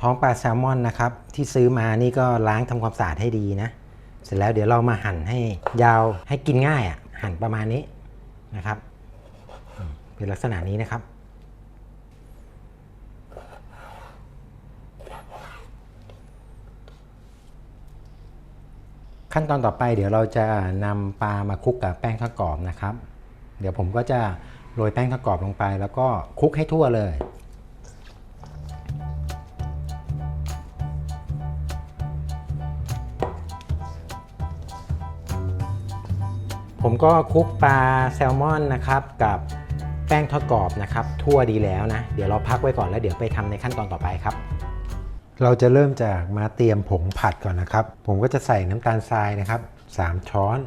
ของปลาแซลมอนนะครับ ที่ซื้อมานี่ก็ล้างทำความสะอาดให้ดีนะ เสร็จแล้วเดี๋ยวเรามาหั่นให้ยาวให้กินง่ายอะ่ะ หั่นประมาณนี้นะครับ เป็นลักษณะนี้นะครับ ขั้นตอนต่อไปเดี๋ยวเราจะนำปลามาคลุกกับแป้งทอดกรอบนะครับ เดี๋ยวผมก็จะโรยแป้งทอดกรอบลงไป แล้วก็คลุกให้ทั่วเลย ผมก็คลุกปลาแซลมอนนะครับกับแป้งทอดกรอบนะครับ ทั่วดีแล้วนะ เดี๋ยวเราพักไว้ก่อนแล้วเดี๋ยวไปทำในขั้นตอนต่อไปครับ เราจะเริ่มจากมาเตรียมผงผัดก่อนนะครับ ผมก็จะใส่น้ำตาลทรายนะครับ 3 ช้อน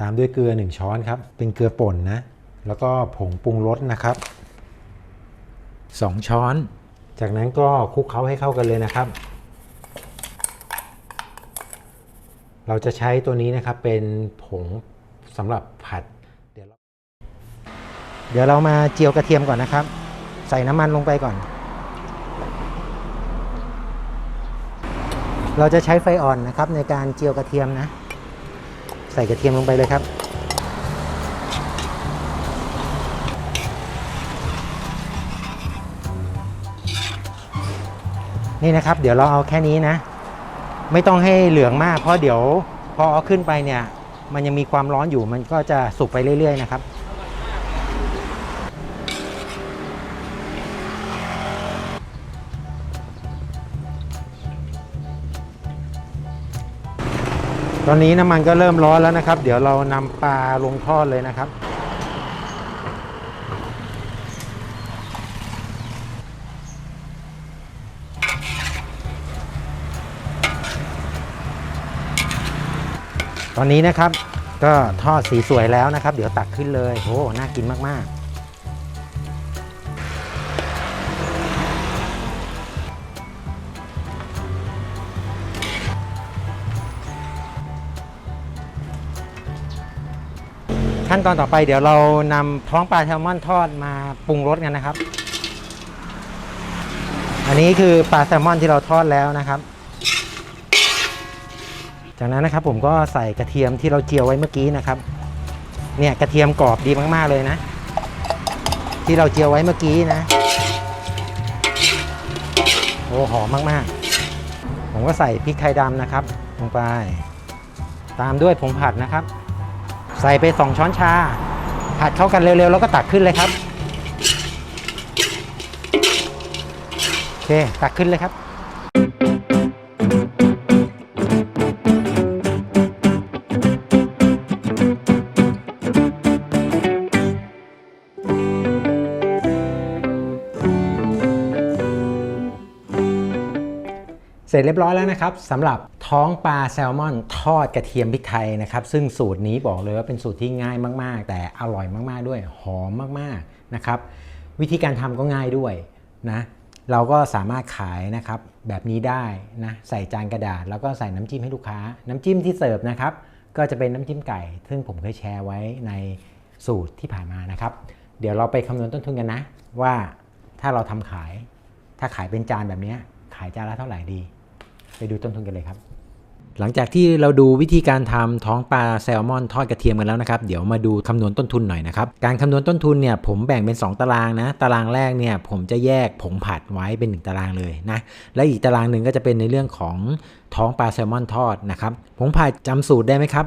ตามด้วยเกลือ 1 ช้อนครับ เป็นเกลือป่นนะ แล้วก็ผงปรุงรสนะครับ 2 ช้อน จากนั้นก็คลุกเคล้าให้เข้ากันเลยนะครับ เราจะใช้ตัวนี้นะครับเป็นผงสำหรับผัด เดี๋ยวเราเดี๋ยวเรามาเจียวกระเทียมก่อนนะครับ ใส่น้ำมันลงไปก่อน เราจะใช้ไฟอ่อนนะครับในการเจียวกระเทียมนะ ใส่กระเทียมลงไปเลยครับนี่นะครับ เดี๋ยวเราเอาแค่นี้นะ ไม่ต้องให้เหลืองมาก เพราะเดี๋ยวพอเอาขึ้นไปเนี่ย มันยังมีความร้อนอยู่มันก็จะสุกไปเรื่อย ๆ นะครับตอนนี้น้ำมันก็เริ่มร้อนแล้วนะครับ เดี๋ยวเรานำปลาลงทอดเลยนะครับ ตอนนี้นะครับก็ทอดสีสวยแล้วนะครับ เดี๋ยวตักขึ้นเลยโอ้น่ากินมากๆขั้นตอนต่อไปเดี๋ยวเรานำท้องปลาแซลมอนทอดมาปรุงรสกันนะครับ อันนี้คือปลาแซลมอนที่เราทอดแล้วนะครับ จากนั้นนะครับผมก็ใส่กระเทียมที่เราเจียวไว้เมื่อกี้นะครับ เนี่ยกระเทียมกรอบดีมากๆเลยนะ ที่เราเจียวไว้เมื่อกี้นะโอ้หอมมากๆ ผมก็ใส่พริกไทยดำนะครับลงไป ตามด้วยผงผัดนะครับ ใส่ไป 2 ช้อนชา ผัดเข้ากันเร็วๆ แล้วก็ตักขึ้นเลยครับโอเคตักขึ้นเลยครับ เสร็จเรียบร้อยแล้วนะครับสำหรับท้องปลาแซลมอนทอดกระเทียมพริกไทยนะครับซึ่งสูตรนี้บอกเลยว่าเป็นสูตรที่ง่ายมาก ๆ แต่อร่อยมากๆด้วยหอมมากๆนะครับวิธีการทำก็ง่ายด้วยนะเราก็สามารถขายนะครับแบบนี้ได้นะใส่จานกระดาษ แล้วก็ใส่น้ำจิ้มให้ลูกค้า น้ำจิ้มที่เสิร์ฟนะครับก็จะเป็นน้ำจิ้มไก่ ซึ่งผมเคยแชร์ไว้ในสูตรที่ผ่านมานะครับ เดี๋ยวเราไปคำนวณต้นทุนกันนะ ว่าถ้าเราทำขาย ถ้าขายเป็นจานแบบนี้ขายจานละเท่าไหร่ดี ไปดูต้นทุนกันเลยครับ หลังจากที่เราดูวิธีการทำท้องปลาแซลมอนทอดกระเทียมกันแล้วนะครับ เดี๋ยวมาดูคำนวณต้นทุนหน่อยนะครับ การคำนวณต้นทุนเนี่ยผมแบ่งเป็น 2 ตารางนะ ตารางแรกเนี่ยผมจะแยกผงผัดไว้เป็น 1 ตารางเลยนะ และอีกตารางหนึ่งก็จะเป็นในเรื่องของท้องปลาแซลมอนทอดนะครับผงผัดจำสูตรได้ไหมครับ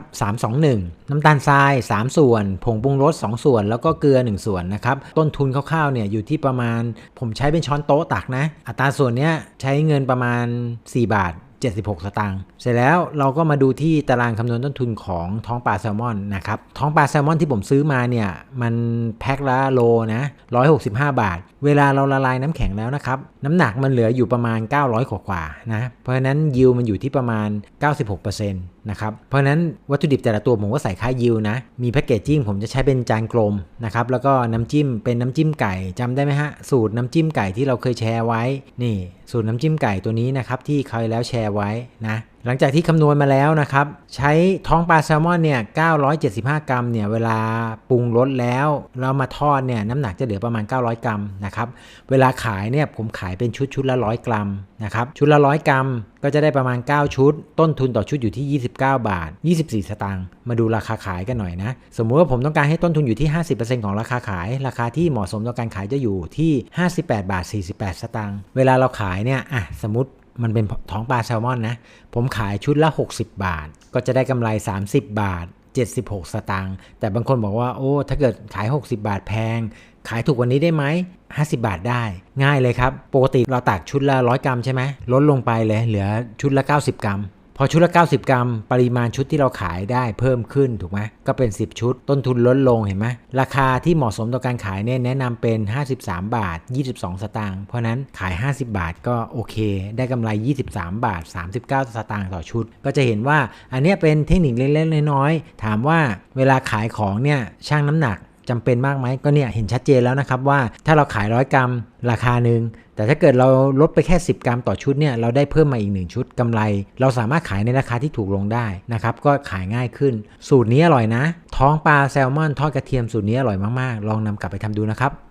321 น้ำตาลทราย 3 ส่วน ผงปรุงรส 2 ส่วน แล้วก็เกลือ 1 ส่วนนะครับ ต้นทุนคร่าวๆเนี่ยอยู่ที่ประมาณ ผมใช้เป็นช้อนโต๊ะตักนะ อัตราส่วนเนี้ยใช้เงินประมาณ 4 บาท 76 สตางค์ เสร็จแล้วเราก็มาดูที่ตารางคำนวณต้นทุนของท้องปลาแซลมอนนะครับ ท้องปลาแซลมอนที่ผมซื้อมาเนี่ย มันแพ็คละโลนะ 165 บาท เวลาเราละลายน้ำแข็งแล้วนะครับ น้ำหนักมันเหลืออยู่ประมาณ 900 กว่าๆนะ เพราะฉะนั้นยิวมันอยู่ที่ประมาณ 96%นะครับ เพราะฉะนั้นวัตถุดิบแต่ละตัวผมก็ใส่ค่ายิวนะ มีแพคเกจจิ้งผมจะใช้เป็นจานกลมนะครับ แล้วก็น้ำจิ้มเป็นน้ำจิ้มไก่จำได้ไหมฮะ สูตรน้ำจิ้มไก่ที่เราเคยแชร์ไว้ นี่สูตรน้ำจิ้มไก่ตัวนี้นะครับที่เคยแล้วแชร์ไว้นะ หลังจากที่คำนวณมาแล้วนะครับ ใช้ท้องปลาแซลมอนเนี่ย 975 กรัมเนี่ย เวลาปรุงรสแล้ว เรามาทอดเนี่ย น้ำหนักจะเหลือประมาณ 900 กรัมนะครับ เวลาขายเนี่ย ผมขายเป็นชุดชุดละ 100 กรัมนะครับ ชุดละ 100 กรัมก็จะได้ประมาณ 9 ชุด ต้นทุนต่อชุดอยู่ที่ 29 บาท 24 สตางค์มาดูราคาขายกันหน่อยนะ สมมุติว่าผมต้องการให้ต้นทุนอยู่ที่ 50%ของราคาขาย ราคาที่เหมาะสมต่อการขายจะอยู่ที่ 58 บาท 48 สตางค์เวลาเราขายเนี่ยอะสมมติ มันเป็นท้องปลาแซลมอนนะ ผมขายชุดละ 60 บาท ก็จะได้กำไร 30 บาท 76 สตางค์แต่บางคนบอกว่าโอ้ ถ้าเกิดขาย 60 บาทแพง ขายถูกกว่านี้ได้ไหม 50 บาทได้ ง่ายเลยครับ ปกติเราตักชุดละ 100 กรัมใช่ไหมลดลงไปเลยเหลือชุดละ 90 กรัม พอชุดละ 90 กรัม ปริมาณชุดที่เราขายได้เพิ่มขึ้นถูกไหมก็เป็น 10 ชุด ต้นทุนลดลงเห็นไหมราคาที่เหมาะสมต่อการขายเนี่ยแนะนำเป็น 53 บาท 22 สตางค์เพราะนั้นขาย 50 บาทก็โอเค ได้กำไร 23 บาท 39 สตางค์ต่อชุด ก็จะเห็นว่าอันนี้เป็นเทคนิคเล็กๆน้อยๆถามว่าเวลาขายของเนี่ยช่างน้ำหนัก จำเป็นมากไหมก็เนี่ยเห็นชัดเจนแล้วนะครับว่าถ้าเราขายร้อยกรัมราคาหนึ่งแต่ถ้าเกิดเราลดไปแค่ 10 กรัมต่อชุดเนี่ยเราได้เพิ่มมาอีก 1 ชุดกำไร เราสามารถขายในราคาที่ถูกลงได้นะครับก็ขายง่ายขึ้น สูตรนี้อร่อยนะ ท้องปลาแซลมอนทอดกระเทียมสูตรนี้อร่อยมากๆ ลองนำกลับไปทำดูนะครับ